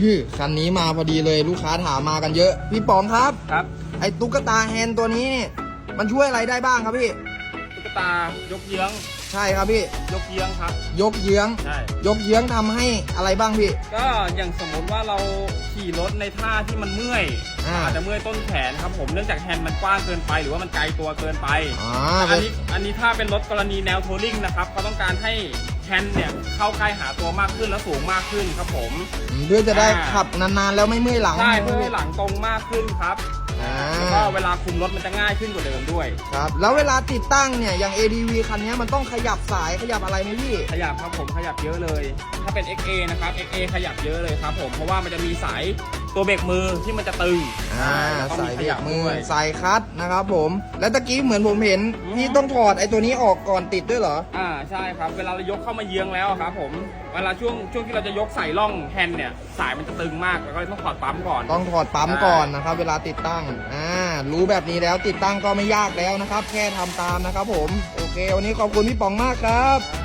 พี่คันนี้มาพอดีเลยลูกค้าถามมากันเยอะ พี่ป๋องครับ ครับไอ้ตุ๊กตาแฮนด์ตัวนี้เนี่ยมันช่วยอะไรได้บ้างครับพี่ ตุ๊กตายกเยื้อง ใช่ครับพี่ ยกเยื้องครับ ยกเยื้อง ใช่ ยกเยื้องทำให้อะไรบ้างพี่ ก็อย่างสมมติว่าเราขี่รถในท่าที่มันเมื่อยอ่า อาจจะเมื่อยต้นแขนครับผมเนื่องจากแฮนด์มันกว้างเกินไป หรือว่ามันไกลตัวเกินไป อ่าอันนี้อันนี้ถ้าเป็นรถกรณีแนวทัวริงนะครับเขาต้องการให้แฮ นด์เนี่ยเข้าใกล้หาตัวมากขึ้นและสูงมากขึ้นครับผม เพื่อจะได้อ่าขับนานๆแล้วไม่เมื่อยหลังใช่ไหมเพื่อพี่ให้หลังตรงมากขึ้นครับอ่าแล้วก็เวลาคุมรถมันจะง่ายขึ้นกว่าเดิมด้วย ครับ แล้วเวลาติดตั้งเนี่ยอย่าง ADV คันนี้มันต้องขยับสายขยับอะไรไหมพี่ ขยับครับผมขยับเยอะเลย ถ้าเป็น XA นะครับ XA ขยับเยอะเลยครับผมเพราะว่ามันจะมีสาย ตัวเบรกมือที่มันจะตึง อ่าแล้วก็สายเบรกมือด้วยสายคัดนะครับผม แล้วตะกี้เหมือนผมเห็นอืมพี่ต้องถอดไอ้ตัวนี้ออกก่อนติดด้วยเหรอ อ่าใช่ครับ เวลาเรายกเข้ามาเยื้องแล้วอะครับผมเวลาช่วงช่วงที่เราจะยกใส่ร่องแฮนด์เนี่ยสายมันจะตึงมากแล้วก็เลยต้องถอดปั๊มก่อน ต้องถอดปั๊มก่อนนะครับ เวลาติดตั้ง อ่า รู้แบบนี้แล้วติดตั้งก็ไม่ยากแล้วนะครับ แค่ทำตามนะครับผม โอเค วันนี้ขอบคุณพี่ป๋องมากครับอ่า